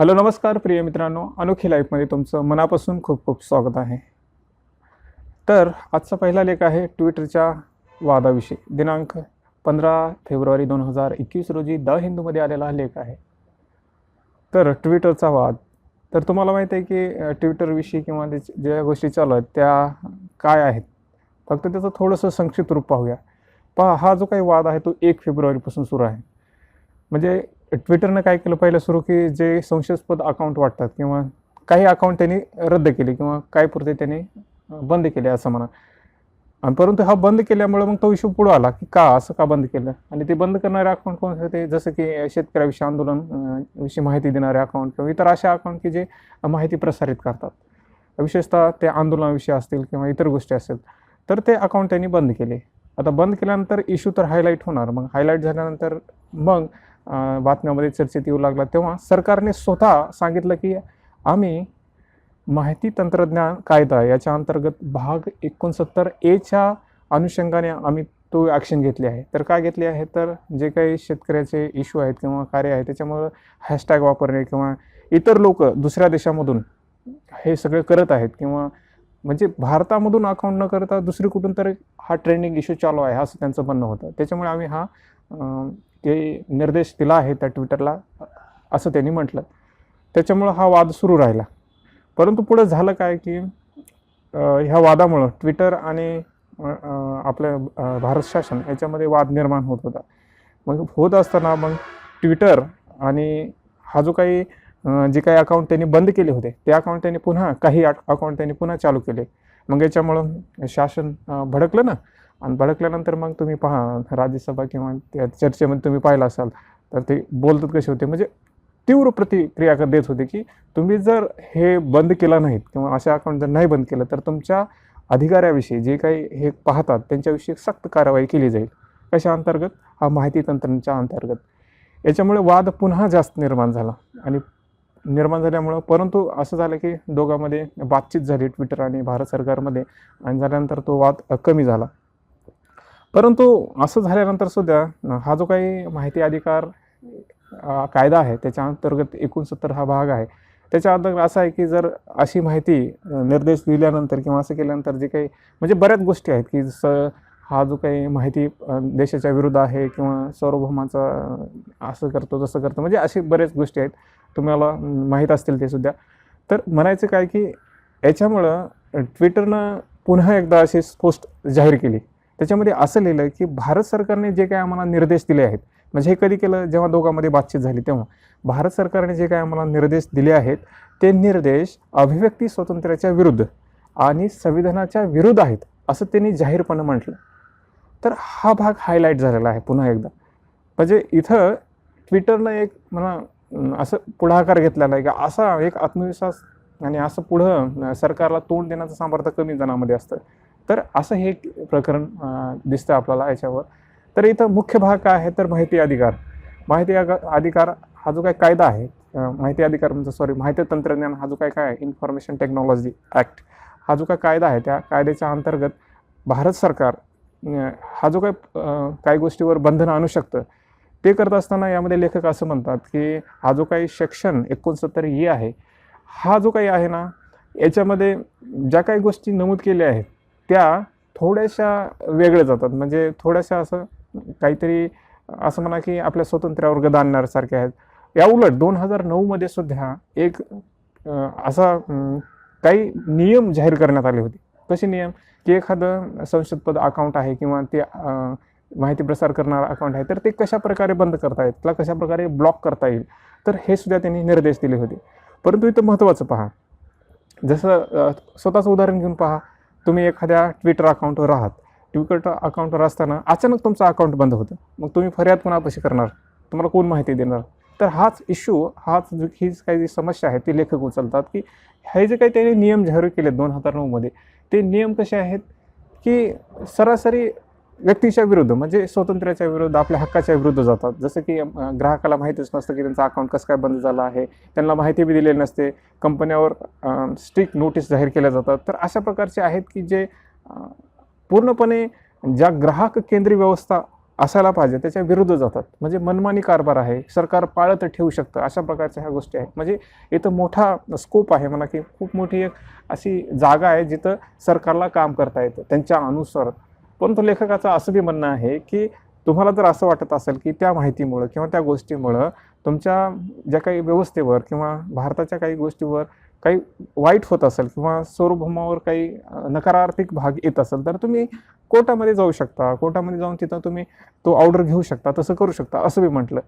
Hello नमस्कार प्रिय मित्रांनो. अनोखी लाईफमध्ये तुमचं मनापासून खूप खूप स्वागत आहे. तर आजचा पहिला लेख आहे ट्विटरच्या वादाविषयी. दिनांक पंधरा फेब्रुवारी दोन हजार एकवीस रोजी द हिंदूमध्ये आलेला हा लेख आहे. तर ट्विटरचा वाद. तर तुम्हाला माहीत आहे की ट्विटरविषयी किंवा ज्या गोष्टी चालू आहेत त्या काय आहेत? फक्त त्याचं थोडंसं संक्षिप्त रूप पाहूया. पहा हा जो काही वाद आहे तो एक फेब्रुवारीपासून सुरू आहे. म्हणजे ट्विटरनं काय केलं? पहिलं सुरू की जे संशयास्पद अकाउंट वाटतात किंवा काही अकाउंट त्यांनी रद्द केले किंवा काय पुरते त्यांनी बंद केले असं म्हणा. आणि परंतु हा बंद केल्यामुळे मग तो इश्यू पुढं आला की का असं का बंद केलं? आणि ते बंद करणारे अकाउंट कोण होते? जसं की शेतकऱ्याविषयी आंदोलन विषयी माहिती देणारे अकाउंट किंवा इतर अशा अकाउंट की जे माहिती प्रसारित करतात. विशेषतः ते आंदोलनाविषयी असतील किंवा इतर गोष्टी असतील तर ते अकाउंट त्यांनी बंद केले. आता बंद केल्यानंतर इश्यू तर हायलाईट होणार. मग हायलाईट झाल्यानंतर मग बातम्यामध्ये चर्चेत येऊ लागला. तेव्हा सरकारने स्वतः सांगितलं की आम्ही माहिती तंत्रज्ञान कायदा याच्या अंतर्गत भाग एकोणसत्तर एच्या अनुषंगाने आम्ही तो ॲक्शन घेतली आहे. तर काय घेतली आहे? तर जे काही शेतकऱ्याचे इश्यू आहेत किंवा कार्य आहे त्याच्यामुळं हॅशटॅग वापरणे किंवा इतर लोक दुसऱ्या देशामधून हे सगळे करत आहेत किंवा म्हणजे भारतामधून अकाउंट न करता दुसरी कुठून तरी हा ट्रेंडिंग इश्यू चालू आहे असं त्यांचं म्हणणं होतं. त्याच्यामुळे आम्ही हा ते निर्देश दिला आहे त्या ट्विटरला असं त्यांनी म्हटलं. त्याच्यामुळं हा वाद सुरू राहिला. परंतु पुढं झालं काय की ह्या वादामुळं ट्विटर आणि आपलं भारत शासन याच्यामध्ये वाद निर्माण होत होता. मग होत असताना मग ट्विटर आणि हा जो काही जे काही अकाउंट त्यांनी बंद केले होते ते अकाउंट त्यांनी पुन्हा काही अकाउंट त्यांनी पुन्हा चालू केले. मग याच्यामुळं शासन भडकलं ना. आणि भडकल्यानंतर मग तुम्ही पहा राज्यसभा किंवा त्या चर्चेमध्ये तुम्ही पाहिलं असाल तर ते बोलतात कसे होते? म्हणजे तीव्र प्रतिक्रिया कर देत होते की तुम्ही जर हे बंद केलं नाहीत किंवा अशा अकाउंट जर नाही बंद केलं तर तुमच्या अधिकाऱ्याविषयी जे काही हे पाहतात त्यांच्याविषयी सक्त कारवाई केली जाईल. कशा अंतर्गत? हा माहिती तंत्रज्ञानाच्या अंतर्गत. याच्यामुळे वाद पुन्हा जास्त निर्माण झाला. आणि निर्माण झाल्यामुळं परंतु असं झालं की दोघांमध्ये बातचीत झाली ट्विटर आणि भारत सरकारमध्ये आणि झाल्यानंतर तो वाद कमी झाला. परंतु असं झाल्यानंतर सुद्धा हा जो काही माहिती अधिकार कायदा आहे त्याच्या अंतर्गत एकोणसत्तर हा भाग आहे. त्याच्या अंतर्गत असं आहे की जर अशी माहिती निर्देश दिल्यानंतर किंवा असं केल्यानंतर जे काही म्हणजे बऱ्याच गोष्टी आहेत की जसं हा जो काही माहिती देशाच्या विरुद्ध आहे किंवा सार्वभौमाचा असं करतो तसं करतो म्हणजे अशी बऱ्याच गोष्टी आहेत. तुम्हाला माहीत असतील ते सुद्धा. तर म्हणायचं काय की याच्यामुळं ट्विटरनं पुन्हा एकदा अशी पोस्ट जाहीर केली. त्याच्यामध्ये असं लिहिलं की भारत सरकारने जे काय आम्हाला निर्देश दिले आहेत म्हणजे हे कधी केलं? जेव्हा दोघांमध्ये बातचीत झाली तेव्हा. भारत सरकारने जे काय आम्हाला निर्देश दिले आहेत ते निर्देश अभिव्यक्ती स्वातंत्र्याच्या विरुद्ध आणि संविधानाच्या विरुद्ध आहेत असं त्यांनी जाहीरपणे म्हटलं. तर हा भाग हायलाईट झालेला आहे पुन्हा एकदा. म्हणजे इथं ट्विटरनं एक म्हणा असं पुढाकार घेतलेला आहे की असा एक आत्मविश्वास आणि असं पुढं सरकारला तोंड देण्याचं सामर्थ्य कमी जणांमध्ये असतं. तर असं हे प्रकरण दिसतं आपल्याला याच्यावर. तर इथं मुख्य भाग काय आहे? तर माहिती अधिकार. माहिती अधिकार हा जो काय कायदा आहे माहिती अधिकार म्हणजे सॉरी माहिती तंत्रज्ञान हा जो काय काय इन्फॉर्मेशन टेक्नॉलॉजी ॲक्ट हा जो काय कायदा आहे त्या कायद्याच्या अंतर्गत भारत सरकार हा जो काय काही गोष्टीवर बंधन आणू शकतं ते करत असताना यामध्ये लेखक असं म्हणतात की हा जो काही सेक्शन एकोणसत्तर ए आहे हा जो काही आहे ना याच्यामध्ये ज्या काही गोष्टी नमूद केल्या आहेत त्या थोड्याशा वेगळ्या जातात. म्हणजे थोड्याशा असं काहीतरी असं म्हणा की आपल्या स्वातंत्र्यावर गदा आणण्यासारख्या आहेत. या उलट दोन हजार नऊमध्ये सुद्धा एक असा काही नियम जाहीर करण्यात आले होते. कसे नियम? की एखादं संशोधपद अकाउंट आहे किंवा ते माहिती प्रसार करणारा अकाउंट आहे तर ते कशा प्रकारे बंद करता येईल? त्याला कशा प्रकारे ब्लॉक करता येईल? तर हे सुद्धा त्यांनी निर्देश दिले होते. परंतु इथं महत्त्वाचं पहा. जसं स्वतःचं उदाहरण घेऊन पहा. तुम्ही एखाद्या ट्विटर अकाउंटवर आहात. ट्विटर अकाउंटवर असताना अचानक तुमचं अकाउंट बंद होतं. मग तुम्ही फर्याद पुन्हा कशी करणार? तुम्हाला कोण माहिती देणार? तर हाच इश्यू हाच ही हीच काही जी समस्या आहे ती लेखक उचलतात की हे जे काही त्यांनी नियम जाहीर केले दोन हजार नऊमध्ये ते नियम कसे आहेत की सरासरी व्यक्तीच्या विरुद्ध म्हणजे स्वातंत्र्याच्या विरुद्ध आपल्या हक्काच्या विरुद्ध जातात. जसं की ग्राहकाला माहितीच नसतं की त्यांचा अकाउंट कसं काय बंद झाला आहे. त्यांना माहिती बी दिलेली नसते. कंपन्यावर स्ट्रिक्ट नोटीस जाहीर केल्या जातात. तर अशा प्रकारचे आहेत की जे पूर्णपणे ज्या ग्राहक केंद्रीय व्यवस्था असायला पाहिजे त्याच्या विरुद्ध जातात. म्हणजे मनमानी कारभार आहे. सरकार पाळत ठेवू शकतं. अशा प्रकारच्या ह्या गोष्टी आहेत. म्हणजे इथं मोठा स्कोप आहे म्हणा की खूप मोठी एक अशी जागा आहे जिथं सरकारला काम करता येतं. त्यांच्या अनुसार परंतु लेखकाचं असं बी म्हणणं आहे की तुम्हाला जर असं वाटत असेल की त्या माहितीमुळं किंवा त्या गोष्टीमुळं तुमच्या ज्या काही व्यवस्थेवर किंवा भारताच्या काही गोष्टीवर काही वाईट होत असेल किंवा सार्वभौमावर काही नकारात्मक भाग येत असेल तर तुम्ही कोर्टामध्ये जाऊ शकता. कोर्टामध्ये जाऊन तिथं तुम्ही तो ऑर्डर घेऊ शकता तसं करू शकता असं मी म्हटलं.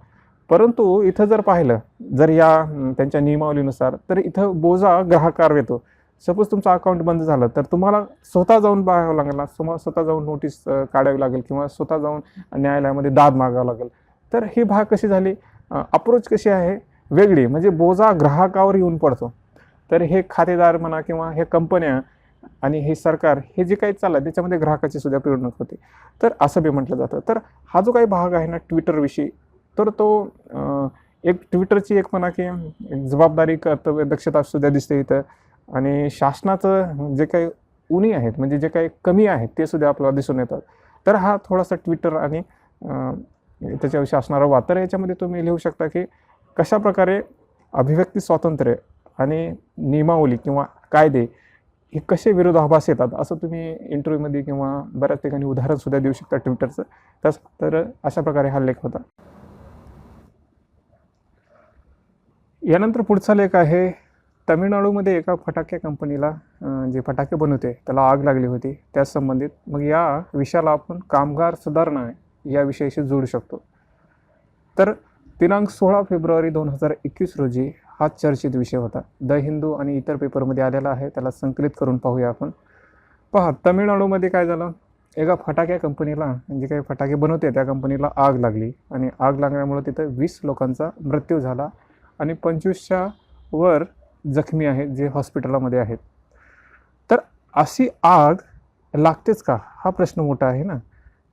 परंतु इथं जर पाहिलं जर या त्यांच्या नियमावलीनुसार तर इथं बोजा ग्राहकार येतो सपोज तुमचं अकाउंट बंद झालं तर तुम्हाला स्वतः जाऊन बघावं लागेल तुम्हाला स्वतः जाऊन नोटीस काढावी लागेल किंवा स्वतः जाऊन न्यायालयामध्ये दाद मागावं लागेल. तर ही भाग कशी झाली? अप्रोच कशी आहे? वेगळी म्हणजे बोजा ग्राहकावर येऊन पडतो. तर हे खातेदार म्हणा किंवा हे कंपन्या आणि हे सरकार हे जे काही चाललं त्याच्यामध्ये ग्राहकाची सुद्धा पिळवणूक होते. तर असं बी म्हटलं जातं. तर हा जो काही भाग आहे ना ट्विटरविषयी तर तो एक ट्विटरची एक म्हणा की जबाबदारी कर्तव्य दक्षता सुद्धा दिसते इथं. आणि शासनाचं जे काही उणी आहेत म्हणजे जे काही कमी आहेत ते सुद्धा आपल्याला दिसून येतात. तर हा थोडासा ट्विटर आणि त्याच्याविषयी असणारा वातर याच्यामध्ये तुम्ही लिहू शकता की कशाप्रकारे अभिव्यक्ती स्वातंत्र्य आणि नियमावली किंवा कायदे हे कसे विरोधाभास येतात असं तुम्ही इंटरव्ह्यूमध्ये किंवा बऱ्याच ठिकाणी उदाहरणसुद्धा देऊ शकता ट्विटरचं तस तर अशा प्रकारे हा लेख होता. यानंतर पुढचा लेख आहे तमिळनाडूमध्ये एका फटाके कंपनीला जे फटाके बनवते त्याला आग लागली होती. त्याच संबंधित मग या विषयाला आपण कामगार सुधारणा या विषयाशी जोडू शकतो. तर दिनांक सोळा फेब्रुवारी दोन हजार एकवीस रोजी हा चर्चित विषय होता. द हिंदू आणि इतर पेपरमध्ये आलेला आहे त्याला संकलित करून पाहूया आपण. पहा तमिळनाडूमध्ये काय झालं? एका फटाक्या कंपनीला जे काही फटाके बनवते त्या कंपनीला आग लागली. आणि आग लागल्यामुळं तिथं वीस लोकांचा मृत्यू झाला. आणि पंचवीसच्या वर जखमी आहेत जे हॉस्पिटलामध्ये आहेत. तर अशी आग लागतेच का? हा प्रश्न मोठा आहे ना?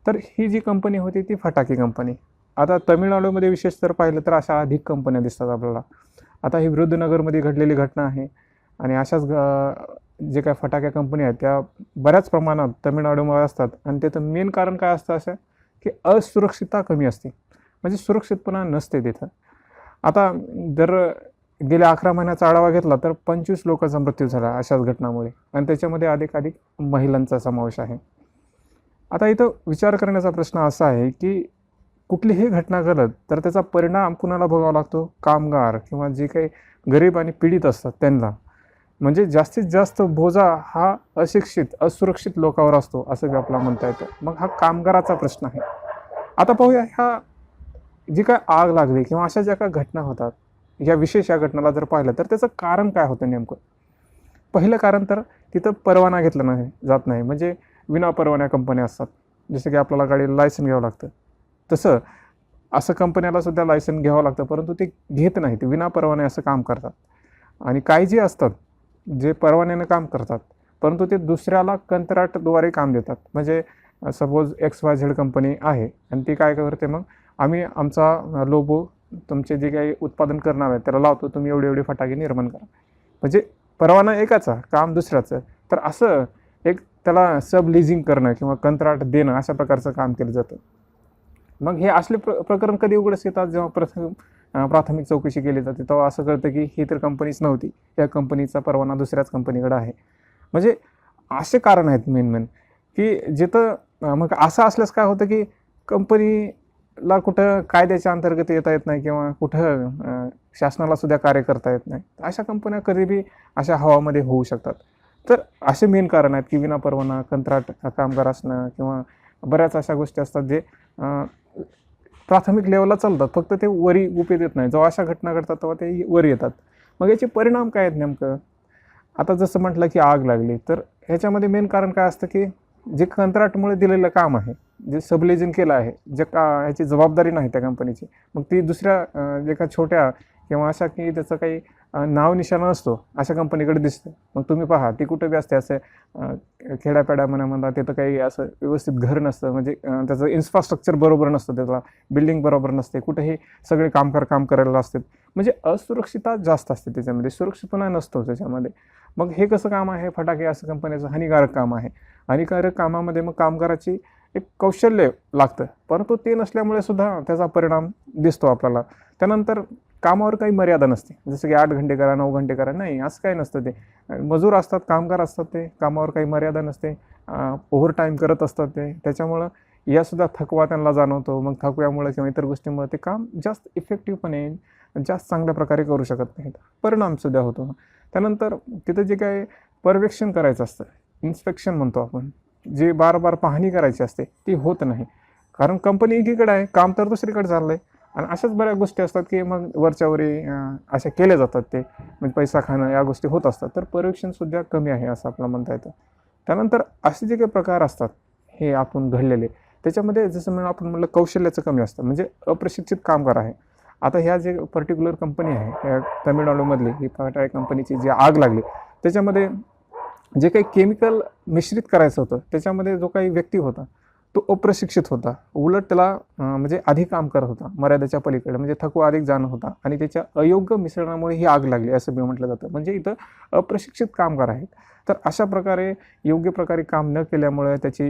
तर ही जी कंपनी होती ती फटाके कंपनी आता तमिळनाडूमध्ये विशेष तर पाहिलं तर अशा अधिक कंपन्या दिसतात आपल्याला. आता ही विरुद्धनगरमध्ये घडलेली घटना आहे आणि अशाच ग- जे काय फटाक्या कंपन्या आहेत त्या बऱ्याच प्रमाणात तमिळनाडूमध्ये असतात. आणि त्याचं मेन कारण काय असतं असं? की असुरक्षितता कमी असते. म्हणजे सुरक्षितपणा नसते तिथं. आता जर गेल्या अकरा महिन्याचा आढावा घेतला तर पंचवीस लोकांचा मृत्यू झाला अशाच घटनामुळे. आणि त्याच्यामध्ये अधिकाधिक महिलांचा समावेश आहे. आता इथं विचार करण्याचा प्रश्न असा आहे की कुठलीही घटना घडत तर त्याचा परिणाम कुणाला भोगावा लागतो? कामगार किंवा जे काही गरीब आणि पीडित असतात त्यांना. म्हणजे जास्तीत जास्त बोजा हा अशिक्षित असुरक्षित लोकांवर असतो असं बी आपल्याला म्हणता येतं. मग हा कामगाराचा प्रश्न आहे. आता पाहूया ह्या जी काय आग लागली किंवा अशा ज्या काय घटना होतात या विशेष या घटनेला जर पाहिलं तर त्याचं कारण काय होतं नेमकं? पहिलं कारण तर तिथं परवाना घेतला नाही जात नाही. म्हणजे विना परवान्या कंपन्या असतात. जसं की आपल्याला गाडीला लायसन घ्यावं लागतं. तसं असं कंपन्याला सुद्धा लायसन घ्यावं लागतं परंतु ते घेत नाही. ते विना परवाने असं काम करतात. आणि काही जे असतात जे परवान्यानं काम करतात परंतु ते दुसऱ्याला कंत्राटद्वारे काम देतात. म्हणजे suppose X Y Z company आहे आणि ती काय करते मग? आम्ही आमचा लोबो तुमचे जे काही उत्पादन करणार आहे त्याला लावतो तुम्ही एवढे एवढे फटाके निर्माण करा. म्हणजे परवाना एकाचा काम दुसऱ्याचं. तर असं एक त्याला सब लिझिंग करणं किंवा कंत्राट देणं अशा प्रकारचं काम केलं जातं. मग हे असले प्र प्रकरण कधी उघडच येतात? जेव्हा प्रथम प्राथमिक चौकशी केली जाते तेव्हा असं कळतं की ही तर कंपनीच नव्हती. या कंपनीचा परवाना दुसऱ्याच कंपनीकडे आहे. म्हणजे असे कारण आहेत मेन मेन की जिथं मग असं असल्यास काय होतं की कंपनी ला कुठं कायद्याच्या अंतर्गत येता येत नाही किंवा कुठं शासनाला सुद्धा कार्य करता येत नाही. अशा कंपन्या कधीबी अशा हवामध्ये होऊ शकतात. तर असे मेन कारण आहेत की विना परवाना कंत्राट कामगार असणं किंवा बऱ्याच अशा गोष्टी असतात जे प्राथमिक लेवलला चालतात. फक्त ते वरी गुपित येत नाही. जेव्हा अशा घटना घडतात तेव्हा ते वर येतात. मग याचे परिणाम काय आहेत नेमकं? आता जसं म्हटलं की आग लागली. तर ह्याच्यामध्ये मेन कारण काय असतं की जे कंत्राटमुळे दिलेलं काम आहे जे सबलेजन केलं आहे जे का ह्याची जबाबदारी नाही त्या कंपनीची मग ती दुसऱ्या जे का छोट्या किंवा अशा की त्याचं काही नाव निशाणा असतो अशा कंपनीकडे दिसतं मग तुम्ही पहा ती कुठं बी असते असं खेड्यापेड्या म्हणा म्हणा तिथं काही असं व्यवस्थित घर नसतं म्हणजे त्याचं इन्फ्रास्ट्रक्चर बरोबर नसतं त्याला बिल्डिंग बरोबर नसते कुठेही सगळे कामगार काम करायला असतात. म्हणजे असुरक्षितता जास्त असते त्याच्यामध्ये सुरक्षितपणा नसतो त्याच्यामध्ये. मग हे कसं काम आहे? फटाके असं कंपनीचं हानिकारक काम आहे. हानिकारक कामामध्ये मग कामगाराची एक कौशल्य लागतं. परंतु ते नसल्यामुळे सुद्धा त्याचा परिणाम दिसतो आपल्याला. त्यानंतर कामावर काही मर्यादा नसते. जसं की आठ घंटे करा नऊ घंटे करा. नाही असं काही नसतं ते. मजूर असतात कामगार असतात ते. कामावर काही मर्यादा नसते. ओव्हर टाईम करत असतात ते. त्याच्यामुळं यासुद्धा थकवा त्यांना जाणवतो. मग थकव्यामुळे किंवा इतर गोष्टीमुळे ते काम जास्त इफेक्टिव्हपणे जास्त चांगल्या प्रकारे करू शकत नाहीत. परिणामसुद्धा होतो. त्यानंतर तिथं जे काय पर्यवेक्षण करायचं असतं इन्स्पेक्शन म्हणतो आपण. जे बार बार पाहणी करायची असते ती होत नाही. कारण कंपनी एकीकडे आहे काम तर दुसरीकडे चाललं आहे आणि अशाच बऱ्याच गोष्टी असतात की मग वरच्यावरी अं, अशा केल्या जातात ते. म्हणजे पैसा खाणं या गोष्टी होत असतात. तर पर्यवेक्षणसुद्धा कमी आहे असं आपलं म्हणता येतं. त्यानंतर असे जे काही प्रकार असतात हे आपण घडलेले. त्याच्यामध्ये जसं म्हणून आपण म्हणलं कौशल्याचं कमी असतं. म्हणजे अप्रशिक्षित कामगार आहे. आता ह्या जे पर्टिक्युलर कंपनी आहे या तमिळनाडूमधली ही टाटा कंपनीची जी आग लागली त्याच्यामध्ये जे काही केमिकल मिश्रित करायचं होतं त्याच्यामध्ये जो काही व्यक्ती होता तो अप्रशिक्षित होता. उलट त्याला म्हणजे अधिक काम करत होता मर्यादेच्या पलीकडे. म्हणजे थकवा अधिक जाणं होता आणि त्याच्या अयोग्य मिश्रणामुळे ही आग लागली असं मी म्हटलं जातं. म्हणजे इथं अप्रशिक्षित कामगार आहेत. तर अशा प्रकारे योग्य प्रकारे काम न केल्यामुळे त्याची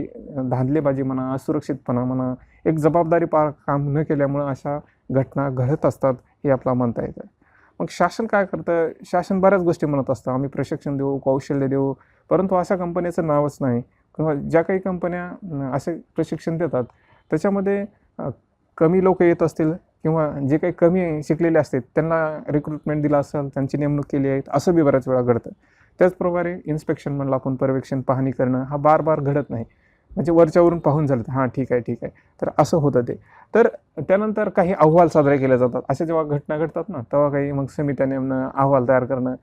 धांदलेबाजी म्हणा असुरक्षितपणा म्हणा एक जबाबदारी पार काम न केल्यामुळं अशा घटना घडत असतात हे आपला म्हणता येतं. मग शासन काय करतं? शासन बऱ्याच गोष्टी म्हणत असतं. आम्ही प्रशिक्षण देऊ कौशल्य देऊ. परंतु अशा कंपन्याचं नावच नाही. किंवा ज्या काही कंपन्या असे प्रशिक्षण देतात त्याच्यामध्ये कमी लोक येत असतील किंवा जे काही कमी शिकलेले असतील त्यांना रिक्रुटमेंट दिला असेल त्यांची नेमणूक केली आहे असं बी बऱ्याच वेळा घडतं. त्याचप्रकारे इन्स्पेक्शन म्हणलं आपण पर्यवेक्षण पाहणी करणं हा बार बार घडत नाही. म्हणजे वरच्यावरून पाहून झालं हां ठीक आहे ठीक आहे. तर असं होतं ते. तर त्यानंतर काही अहवाल साजरे केले जातात. अशा जेव्हा घटना घडतात ना तेव्हा काही मग समित्या नेमणं अहवाल तयार करणं.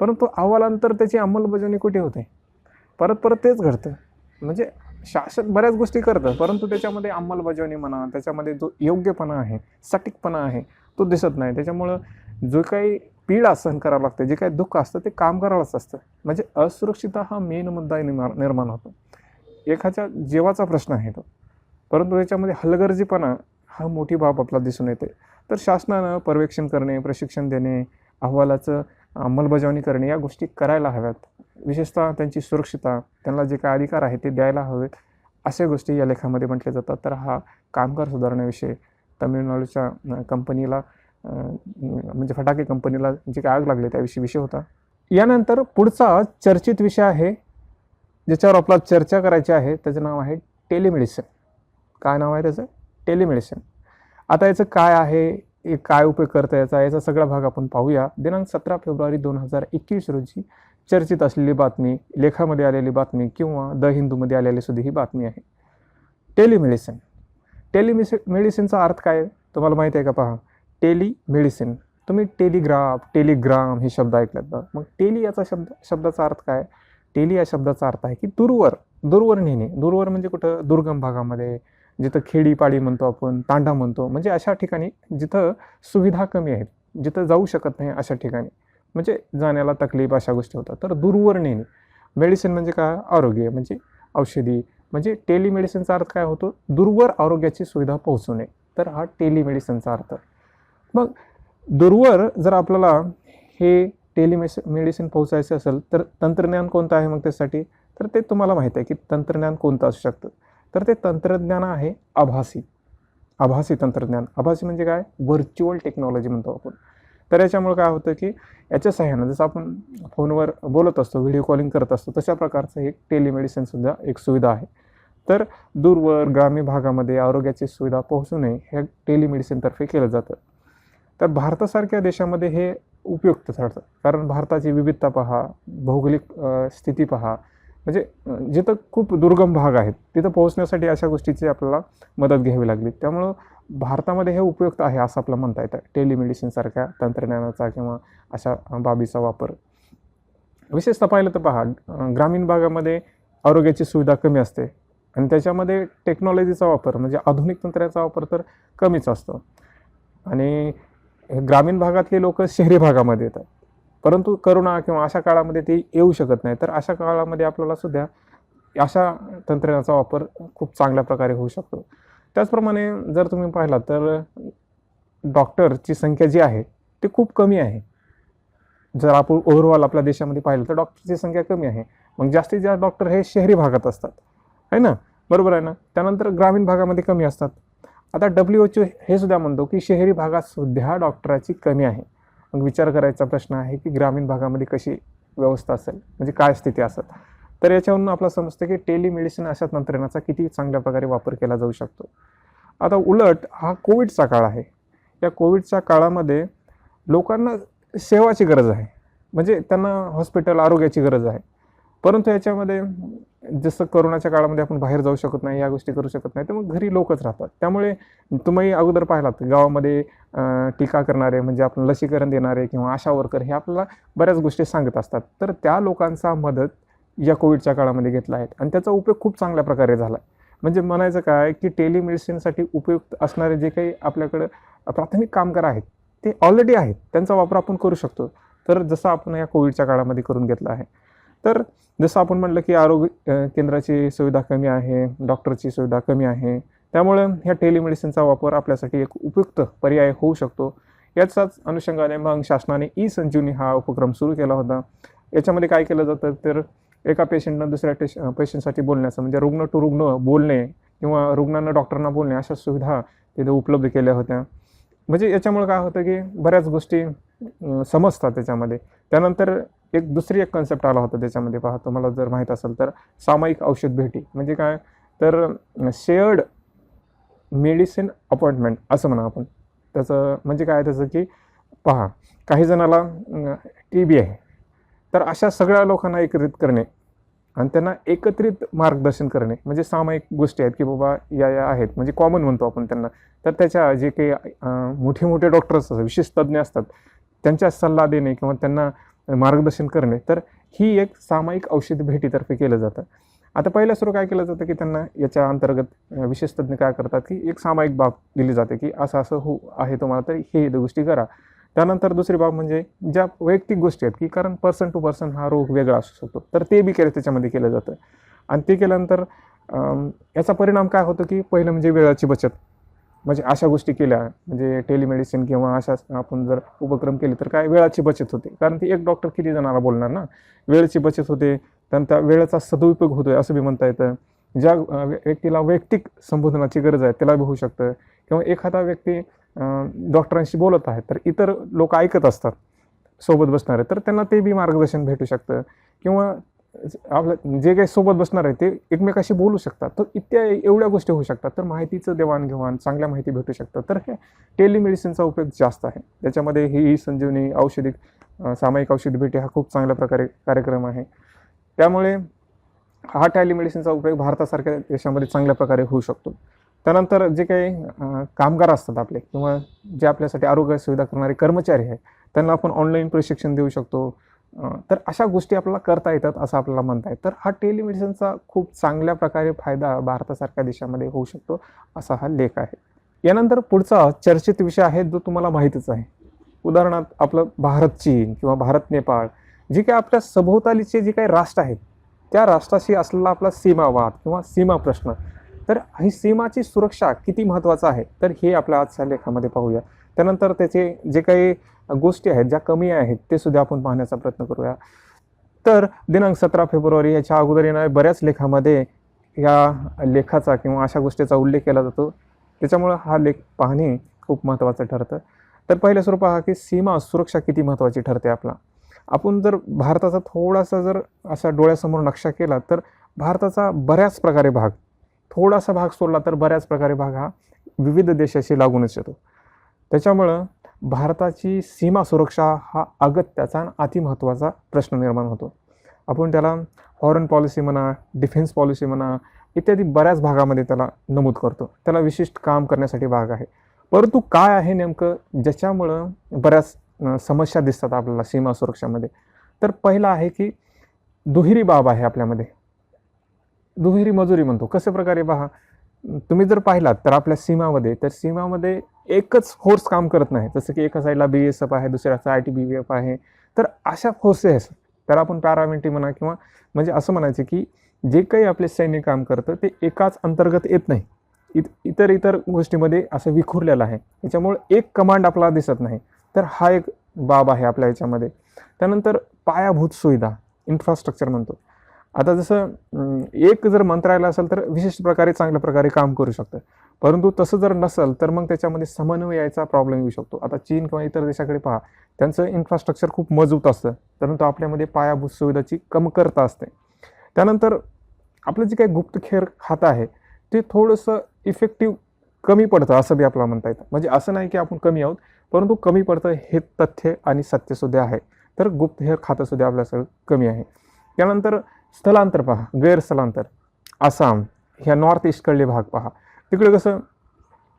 परंतु अहवालानंतर त्याची अंमलबजावणी कुठे होते? परत परत तेच घडतं. म्हणजे शासन बऱ्याच गोष्टी करतं परंतु त्याच्यामध्ये अंमलबजावणी म्हणा त्याच्यामध्ये जो योग्यपणा आहे सटीकपणा आहे तो दिसत नाही. त्याच्यामुळं जो काही पीडा सहन करावं लागतं जे काही दुःख असतं ते काम करावंच असतं. म्हणजे असुरक्षितता हा मेन मुद्दा निर्माण निर्माण होतो. एखाद्या जीवाचा प्रश्न आहे तो. परंतु त्याच्यामध्ये हलगर्जीपणा हा मोठी बाब आपला दिसून येते. तर शासनानं पर्यवेक्षण करणे प्रशिक्षण देणे अहवालाचं अंमलबजावणी करणे या गोष्टी करायला हव्यात. विशेषतः त्यांची सुरक्षितता त्यांना जे काय अधिकार आहे ते द्यायला हवेत अशा गोष्टी या लेखामध्ये म्हटल्या जातात. तर हा कामगार सुधारण्याविषयी तामिळनाडूच्या कंपनीला म्हणजे फटाके कंपनीला जे काय आग लागले त्याविषयी विषय होता. यानंतर पुढचा चर्चित विषय आहे ज्याच्यावर आपल्याला चर्चा करायची आहे त्याचं नाव आहे टेलिमेडिसिन. काय नाव आहे त्याचं? टेलिमेडिसिन. आता याचं काय आहे हे काय उपयोग करतं याचा याचा सगळा भाग आपण पाहूया. दिनांक सतरा फेब्रुवारी दोन हजार एकवीस रोजी चर्चित असलेली बातमी लेखामध्ये आलेली बातमी किंवा द हिंदूमध्ये आलेली सुद्धा ही बातमी आहे. टेलिमेडिसिन. टेलिमेसि मेडिसिनचा अर्थ काय आहे? तुम्हाला माहिती आहे का पहा? टेलिमेडिसिन. तुम्ही टेलिग्राफ टेलिग्राम हे शब्द ऐकलेत मग टेली याचा शब्द शब्दाचा अर्थ काय? टेली या शब्दाचा अर्थ आहे की दूरवर दूरवर नेणे. दूरवर म्हणजे कुठं? दुर्गम भागामध्ये जिथं खेडीपाडी म्हणतो आपण तांडा म्हणतो. म्हणजे अशा ठिकाणी जिथं सुविधा कमी आहेत जिथं जाऊ शकत नाही अशा ठिकाणी. म्हणजे जाण्याला तकलीफ अशा गोष्टी होतात. तर दूरवर नेणे. मेडिसिन म्हणजे काय? आरोग्य. म्हणजे औषधी. म्हणजे टेलिमेडिसिनचा अर्थ काय होतो? दूरवर आरोग्याची सुविधा पोहोचवणे तर हा टेलिमेडिसिनचा अर्थ. मग दूरवर जर आपल्याला हे टेलिमेसि मेडिसिन पोहोचायचं असेल तर तंत्रज्ञान कोणतं आहे मग त्यासाठी? तर ते तुम्हाला माहीत आहे की तंत्रज्ञान कोणतं असू शकतं. तर ते तंत्रज्ञान आहे आभासी. आभासी तंत्रज्ञान. आभासी म्हणजे काय? व्हर्च्युअल टेक्नॉलॉजी म्हणतो आपण. तर याच्यामुळे काय होतं की याच्या सहाय्यानं जसं आपण फोनवर बोलत असतो व्हिडिओ कॉलिंग करत असतो तशा प्रकारचं एक टेलिमेडिसिनसुद्धा एक सुविधा आहे. तर दूरवर ग्रामीण भागामध्ये आरोग्याची सुविधा पोहोचू नये हे टेलिमेडिसिनतर्फे केलं जातं. तर भारतासारख्या देशामध्ये हे उपयुक्त ठरतं. कारण भारताची विविधता पहा भौगोलिक स्थिती पहा म्हणजे जिथं खूप दुर्गम भाग आहेत तिथं पोहोचण्यासाठी अशा गोष्टीची आपल्याला मदत घ्यावी लागली. त्यामुळं भारतामध्ये हे उपयुक्त आहे असं आपलं म्हणता येतं. टेलिमेडिसिनसारख्या तंत्रज्ञानाचा किंवा अशा बाबीचा वापर. विशेषतः पाहिलं तर पहा ग्रामीण भागामध्ये आरोग्याची सुविधा कमी असते. आणि त्याच्यामध्ये टेक्नॉलॉजीचा वापर म्हणजे आधुनिक तंत्राचा वापर तर कमीच असतो. आणि ग्रामीण भागातले लोक शहरी भागामध्ये येतात. परंतु करोना किंवा अशा काळामध्ये ते येऊ शकत नाही. तर अशा काळामध्ये आपल्याला सुद्धा अशा तंत्रज्ञानाचा वापर खूप चांगल्या प्रकारे होऊ शकतो. त्याचप्रमाणे जर तुम्ही पाहिलात तर डॉक्टरची संख्या जी आहे ती खूप कमी आहे. जर आपण ओव्हरऑल आपल्या देशामध्ये पाहिलं तर डॉक्टरची संख्या कमी आहे. मग जास्तीत जास्त डॉक्टर हे शहरी भागात असतात. है ना? बरोबर आहे ना? त्यानंतर ग्रामीण भागामध्ये कमी असतात. आता डब्ल्यू एच हे सुद्धा म्हणतो की शहरी भागात सुद्धा डॉक्टराची कमी आहे. मग विचार करायचा प्रश्न आहे की ग्रामीण भागामध्ये कशी व्यवस्था असेल? म्हणजे काय स्थिती असेल तर याच्यावरून आपलं समजतं की टेलिमेडिसिन अशा तंत्रज्ञानाचा किती चांगल्या प्रकारे वापर केला जाऊ शकतो. आता उलट हा कोविडचा काळ आहे. या कोविडच्या काळामध्ये लोकांना सेवाची गरज आहे. म्हणजे त्यांना हॉस्पिटल आरोग्याची गरज आहे. परंतु याच्यामध्ये जसं करोनाच्या काळामध्ये आपण बाहेर जाऊ शकत नाही या गोष्टी करू शकत नाही तर मग घरी लोकच राहतात. त्यामुळे तुम्ही अगोदर पाहिलात गावामध्ये टीका करणारे म्हणजे आपण लसीकरण देणारे किंवा आशा वर्कर हे आपल्याला बऱ्याच गोष्टी सांगत असतात. तर त्या लोकांचा मदत या कोविडच्या काळामध्ये घेतला आहे आणि त्याचा उपयोग खूप चांगल्या प्रकारे झाला म्हणजे म्हणायचं काय की टेलिमेडिसिनसाठी उपयुक्त असणारे जे काही आपल्याकडं प्राथमिक कामगार आहेत ते ऑलरेडी आहेत. त्यांचा वापर आपण करू शकतो. तर जसं आपण या कोविडच्या काळामध्ये करून घेतला आहे तर जसं आपण म्हटलं की आरोग्य केंद्राची सुविधा कमी आहे डॉक्टरची सुविधा कमी आहे त्यामुळं ह्या टेलिमेडिसिनचा वापर आपल्यासाठी एक उपयुक्त पर्याय होऊ शकतो. याचाच अनुषंगाने मग शासनाने ई संजीवनी हा उपक्रम सुरू केला होता. याच्यामध्ये काय केलं जातं तर एका पेशंटनं दुसऱ्या टेश पेशंटसाठी बोलण्याचं म्हणजे रुग्ण टू रुग्ण बोलणे किंवा रुग्णांना डॉक्टरांना बोलणे अशा सुविधा तिथे उपलब्ध केल्या होत्या. म्हणजे याच्यामुळे काय होतं की बऱ्याच गोष्टी समजतात त्याच्यामध्ये. त्यानंतर एक दुसरी एक कन्सेप्ट आला होता त्याच्यामध्ये पहा तुम्हाला जर माहीत असेल तर सामायिक औषध भेटी म्हणजे काय? तर शेअर्ड मेडिसिन अपॉइंटमेंट असं म्हणा आपण. त्याचं म्हणजे काय? त्याचं की पहा काही जणाला टी बी आहे. तर अशा सगळ्या लोकांना एकत्रित करणे आणि त्यांना एकत्रित मार्गदर्शन करणे म्हणजे सामायिक गोष्टी आहेत की बाबा या या आहेत म्हणजे कॉमन म्हणतो आपण त्यांना. तर त्याच्या जे काही मोठे मोठे डॉक्टर्स असतात विशेष तज्ज्ञ असतात त्यांच्या सल्ला देणे किंवा त्यांना मार्गदर्शन करणे तर ही एक सामायिक औषधी भेटीतर्फे केलं जातं. आता पहिल्या सुरू काय केलं जातं की त्यांना याच्या अंतर्गत विशेषतज्ञ विशेष तज्ज्ञ काय करतात की एक सामायिक बाब दिली जाते की असं असं हो आहे तुम्हाला तर हे गोष्टी करा. त्यानंतर दुसरी बाब म्हणजे ज्या वैयक्तिक गोष्टी आहेत की कारण पर्सन टू पर्सन हा रोग वेगळा असू शकतो तर ते बी केलं त्याच्यामध्ये केलं जातं. आणि ते केल्यानंतर याचा परिणाम काय होतो की पहिलं म्हणजे वेळाची बचत. म्हणजे अशा गोष्टी केल्या म्हणजे टेलिमेडिसिन किंवा अशा आपण जर उपक्रम केले तर काय वेळाची बचत होते. कारण ती एक डॉक्टर किती जणांना बोलणार ना? वेळेची बचत होते त्यांचा वेळेचा सदुपयोग होतोय असं बी म्हणता येतं. ज्या व्यक्तीला वैयक्तिक संबोधनाची गरज आहे त्याला बी होऊ शकतं. किंवा एखादा व्यक्ती डॉक्टरांशी बोलत आहे तर इतर लोक ऐकत असतात सोबत बसणारे तर त्यांना ते बी मार्गदर्शन भेटू शकतं. किंवा आपलं जे काही सोबत बसणार आहे ते एकमेकाशी बोलू शकतात. तर इत्या एवढ्या गोष्टी होऊ शकतात. तर माहितीचं देवाणघेवाण चांगल्या माहिती भेटू शकतात. तर हे टेलिमेडिसिनचा उपयोग जास्त आहे. त्याच्यामध्ये ही संजीवनी औषधिक सामायिक औषधी भेटी हा खूप चांगल्या प्रकारे कार्यक्रम आहे. त्यामुळे हा टेलिमेडिसिनचा उपयोग भारतासारख्या देशामध्ये चांगल्या प्रकारे होऊ शकतो. त्यानंतर जे काही कामगार असतात आपले किंवा जे आपल्यासाठी आरोग्य सुविधा करणारे कर्मचारी आहेत त्यांना आपण ऑनलाईन प्रशिक्षण देऊ शकतो. तर अशा गोष्टी आपल्याला करता येतात असं आपल्याला म्हणता येतं. तर हा टेलिमेडिसिनचा खूप चांगल्या प्रकारे फायदा भारतासारख्या देशामध्ये होऊ शकतो असा हा लेख आहे. यानंतर पुढचा चर्चित विषय आहे जो तुम्हाला माहीतच आहे. उदाहरणार्थ आपलं भारत चीन किंवा भारत नेपाळ जे काही आपल्या सभोवतालीचे जे काही राष्ट्र आहेत त्या राष्ट्राशी असलेला आपला सीमावाद किंवा सीमा प्रश्न. तर ही सीमाची सुरक्षा किती महत्त्वाचं आहे? तर हे आपल्या आजच्या लेखामध्ये पाहूया. त्यानंतर त्याचे जे काही गोष्टी आहेत ज्या कमी आहेत ते सुद्धा आपण पाहण्याचा प्रयत्न करूया. तर दिनांक सतरा फेब्रुवारी याच्या अगोदर येणाऱ्या बऱ्याच लेखामध्ये या लेखाचा किंवा अशा गोष्टीचा उल्लेख केला जातो. त्याच्यामुळं हा लेख पाहणे खूप महत्त्वाचं ठरतं. तर पहिलं स्वरूप हा की सीमा सुरक्षा किती महत्त्वाची ठरते आपला. आपण जर भारताचा थोडासा जर असा डोळ्यासमोर नक्षा केला तर भारताचा बऱ्याच प्रकारे भाग थोडासा भाग सोडला तर बऱ्याच प्रकारे भाग हा विविध देशाशी लागूनच येतो. त्याच्यामुळं भारताची सीमा सुरक्षा हा अगत्याचा आणि अतिमहत्त्वाचा प्रश्न निर्माण होतो. आपण त्याला फॉरेन पॉलिसी म्हणा डिफेन्स पॉलिसी म्हणा इत्यादी बऱ्याच भागामध्ये त्याला नमूद करतो. त्याला विशिष्ट काम करण्यासाठी भाग आहे. परंतु काय आहे नेमकं? ज्याच्यामुळं बऱ्याच समस्या दिसतात आपल्याला सीमा सुरक्षामध्ये. तर पहिला आहे की दुहेरी बाब आहे आपल्यामध्ये. दुहेरी मजुरी म्हणतो. कशा प्रकारे पहा? तुम्ही जर पाहिलात तर आपल्या सीमामध्ये तर सीमामध्ये एकच फोर्स काम करत नाही. जसं की एका साईडला बी एस एफ आहे दुसऱ्याचा आय टी बी एफ आहे. तर अशा फोर्सेस तर आपण पॅरामिलिटरी म्हणा किंवा म्हणजे असं म्हणायचं की जे काही आपले सैन्य काम करतं ते एकाच अंतर्गत येत नाही. इत इतर इतर गोष्टीमध्ये असं विखुरलेलं आहे. त्याच्यामुळे एक कमांड आपल्याला दिसत नाही. तर हा एक बाब आहे आपल्या याच्यामध्ये. त्यानंतर पायाभूत सुविधा इन्फ्रास्ट्रक्चर म्हणतो. आता जसं एक जर मंत्रालय असेल तर विशिष्ट प्रकारे चांगल्या प्रकारे काम करू शकतं. परंतु तसं जर नसेल तर मग त्याच्यामध्ये समन्वयाचा प्रॉब्लेम येऊ शकतो. आता चीन किंवा इतर देशाकडे पहा त्यांचं इन्फ्रास्ट्रक्चर खूप मजबूत असतं. परंतु आपल्यामध्ये पायाभूत सुविधाची कमतरता असते. त्यानंतर आपलं जे काही गुप्तखेर खातं आहे ते थोडंसं इफेक्टिव्ह कमी पडतं असं बी आपल्याला म्हणता येतं. म्हणजे असं नाही की आपण कमी आहोत परंतु कमी पडतं हे तथ्य आणि सत्यसुद्धा आहे. तर गुप्तहेर खातंसुद्धा आपल्यासगळं कमी आहे. त्यानंतर स्थलांतर पहा गैरस्थलांतर. आसाम ह्या नॉर्थ ईस्टकडले भाग पहा. तिकडे कसं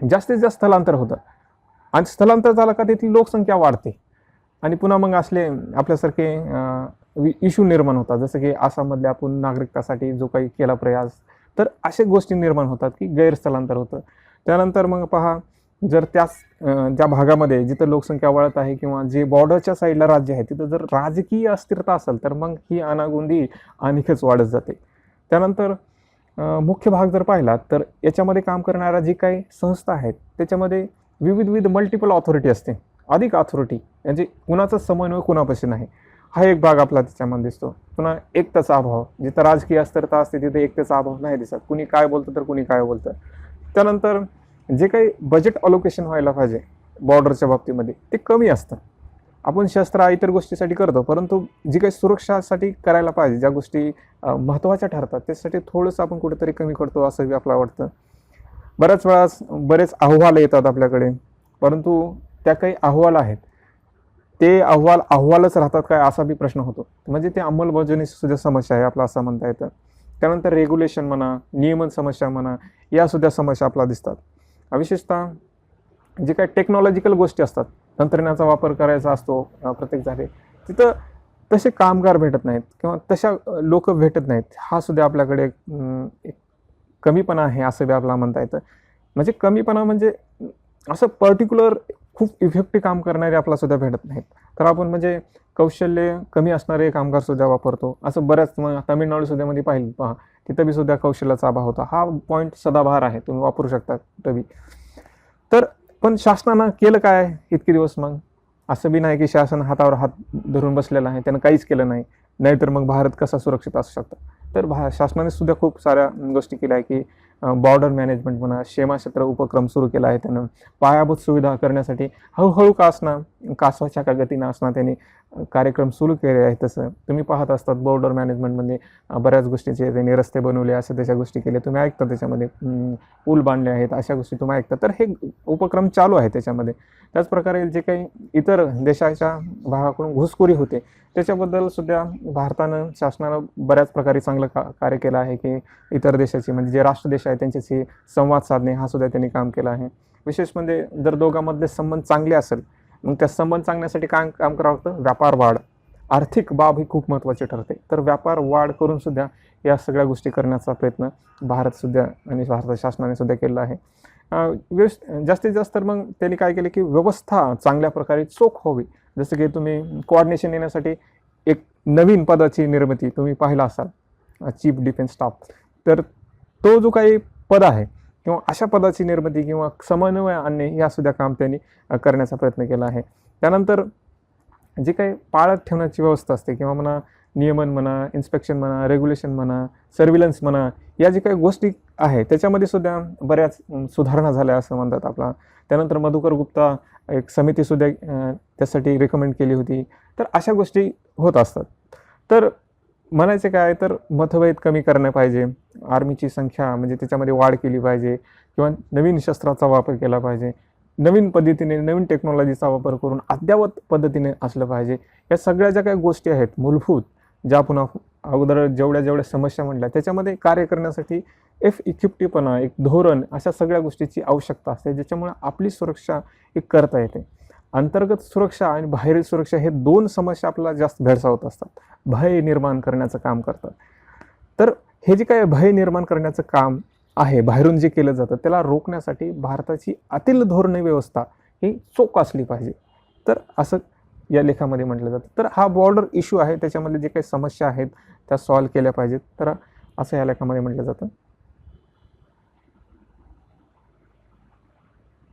जास्तीत जास्त स्थलांतर होतं. आणि स्थलांतर झालं का तिथली लोकसंख्या वाढते. आणि पुन्हा मग असले आपल्यासारखे इश्यू निर्माण होतात. जसं की आसाममधल्या आपण नागरिकतासाठी जो काही केला प्रयास तर अशा गोष्टी निर्माण होतात की गैरस्थलांतर होतं. त्यानंतर मग पहा जर त्याच ज्या भागामध्ये जिथं लोकसंख्या वाढत आहे किंवा जे बॉर्डरच्या साईडला राज्य आहे तिथं जर राजकीय अस्थिरता असेल तर मग ही अनागोंदी आणखीच वाढत जाते. त्यानंतर मुख्य भाग जर पाहिला तर याच्यामध्ये काम करणाऱ्या जी काही संस्था आहेत त्याच्यामध्ये विविध विविध मल्टिपल ऑथॉरिटी असते. अधिक ऑथॉरिटी म्हणजे कुणाचा समन्वय कुणापाशी नाही. हा एक भाग आपला त्याच्यामध्ये दिसतो. पुन्हा एकताचा अभाव जिथं राजकीय अस्थिरता असते तिथे एकतेचा अभाव नाही दिसत. कुणी काय बोलतं तर कुणी काय बोलतं. त्यानंतर जे काही बजेट अलोकेशन व्हायला पाहिजे बॉर्डरच्या बाबतीमध्ये ते कमी असतं. आपण शस्त्र इतर गोष्टीसाठी करतो परंतु जी काही सुरक्षासाठी करायला पाहिजे ज्या गोष्टी महत्त्वाच्या ठरतात त्यासाठी थोडंसं आपण कुठेतरी कमी करतो असं बी आपल्याला वाटतं. बऱ्याच वेळास बरेच अहवाल येतात आपल्याकडे परंतु त्या काही अहवाल आहेत. ते अहवाल अहवालच राहतात काय असा बी प्रश्न होतो. म्हणजे ते अंमलबजावणी सुद्धा समस्या आहे आपला असं म्हणता येतं. त्यानंतर रेग्युलेशन म्हणा नियमन समस्या म्हणा या सुद्धा समस्या आपल्याला दिसतात. विशेषतः जे काही टेक्नॉलॉजिकल गोष्टी असतात तंत्रज्ञानाचा वापर करायचा असतो प्रत्येक जागे तिथं तसे कामगार भेटत नाहीत किंवा तशा लोक भेटत नाहीत. हा सुद्धा आपल्याकडे एक कमीपणा आहे असं बी आपल्याला म्हणता येतं. म्हणजे कमीपणा म्हणजे असं पर्टिक्युलर खूप इफेक्टिव्ह काम करणारे आपला सुद्धा भेटत नाहीत. तर आपण म्हणजे कौशल्य कमी असणारे कामगार सुद्धा वापरतो. असं बऱ्याच मग तामिळनाडू मध्ये पाहिलं पहा. तिथं बी सुद्धा कौशल्याचा अभाव होता. हा पॉईंट सदाबहार आहे. तुम्ही वापरू शकता कुठं बी. तर पण शासनानं केलं काय इतके दिवस मग? असं बी नाही की शासन हातावर हात धरून बसलेलं आहे. त्यानं काहीच केलं नाही. नाहीतर मग भारत कसा सुरक्षित असू शकतो? तर भा शासनाने सुद्धा खूप साऱ्या गोष्टी केल्या आहे की बॉर्डर मॅनेजमेंट म्हणा क्षेमाक्षेत्र उपक्रम सुरू केला आहे त्यानं. पायाभूत सुविधा करण्यासाठी हळूहळू का असणार कासवाच्या का गतीनं असणार त्यांनी कार्यक्रम सुरू केले आहे तसं. तुम्ही पाहत असतात बॉर्डर मॅनेजमेंटमध्ये बऱ्याच गोष्टीचे त्यांनी रस्ते बनवले अशा त्याच्या गोष्टी केल्या. तुम्ही ऐकता त्याच्यामध्ये पूल बांधले आहेत अशा गोष्टी तुम्ही ऐकता. तर हे उपक्रम चालू आहे त्याच्यामध्ये. त्याचप्रकारे जे काही इतर देशाच्या भागाकडून घुसखोरी होते त्याच्याबद्दल सुद्धा भारतानं शासनानं बऱ्याच प्रकारे चांगलं का कार्य केलं आहे की इतर देशाची म्हणजे जे राष्ट्र आहे त्यांच्याशी संवाद साधणे हा सुद्धा त्यांनी काम केलं आहे. विशेष म्हणजे जर दोघांमधले संबंध चांगले असेल मग त्या संबंध चांगण्यासाठी काम काम करावं लागतं. व्यापार वाढ. आर्थिक बाब ही खूप महत्त्वाची ठरते. तर व्यापार वाढ करून सुद्धा या सगळ्या गोष्टी करण्याचा प्रयत्न भारत सुद्धा आणि भारत शासनाने सुद्धा केला आहे. व्यवस् व्यवस जास्तीत जास्त तर मग त्यांनी काय केलं की व्यवस्था चांगल्या प्रकारे चोख व्हावी. जसं की तुम्ही कोऑर्डिनेशन येण्यासाठी एक नवीन पदाची निर्मिती तुम्ही पाहिला असाल चीफ डिफेन्स स्टाफ तर तो जो काही पद आहे किंवा अशा पदाची निर्मिती किंवा समन्वय आणणे यासुद्धा काम त्यांनी करण्याचा प्रयत्न केला आहे. त्यानंतर जे काही पाळत ठेवण्याची व्यवस्था असते किंवा म्हणा नियमन म्हणा इन्स्पेक्शन म्हणा रेग्युलेशन म्हणा सर्व्हिलन्स म्हणा या जे काही गोष्टी आहे त्याच्यामध्ये सुद्धा बऱ्याच सुधारणा झाल्या असं म्हणतात आपला. त्यानंतर मधुकर गुप्ता एक समितीसुद्धा त्यासाठी रेकमेंड केली होती. तर अशा गोष्टी होत असतात. तर म्हणायचे काय तर मतभेद कमी करणे पाहिजे. आर्मीची संख्या म्हणजे त्याच्यामध्ये वाढ केली पाहिजे किंवा नवीन शस्त्राचा वापर केला पाहिजे. नवीन पद्धतीने नवीन टेक्नॉलॉजीचा वापर करून अद्ययावत पद्धतीने असलं पाहिजे. या सगळ्या ज्या काही गोष्टी आहेत मूलभूत ज्या पुन्हा अगोदर जेवढ्या जेवढ्या समस्या म्हटल्या त्याच्यामध्ये कार्य करण्यासाठी एफ इक्विप्टीपणा एक धोरण अशा सगळ्या गोष्टीची आवश्यकता असते ज्याच्यामुळे आपली सुरक्षा एक करता येते. अंतर्गत सुरक्षा आणि बाहेरील सुरक्षा हे दोन समस्या आपल्याला जास्त भेडसावत असतात. भय निर्माण करण्याचं काम करतात. तर हे जे काय भय निर्माण करण्याचं काम आहे बाहेरून जे केलं जातं त्याला रोखण्यासाठी भारताची अतिल धोरणे व्यवस्था ही चोख असली पाहिजे. तर असं या लेखामध्ये म्हटलं जातं. तर हा बॉर्डर इश्यू आहे त्याच्यामध्ये जे काही समस्या आहेत त्या सॉल्व्ह केल्या पाहिजेत. तर असं या लेखामध्ये म्हटलं जातं.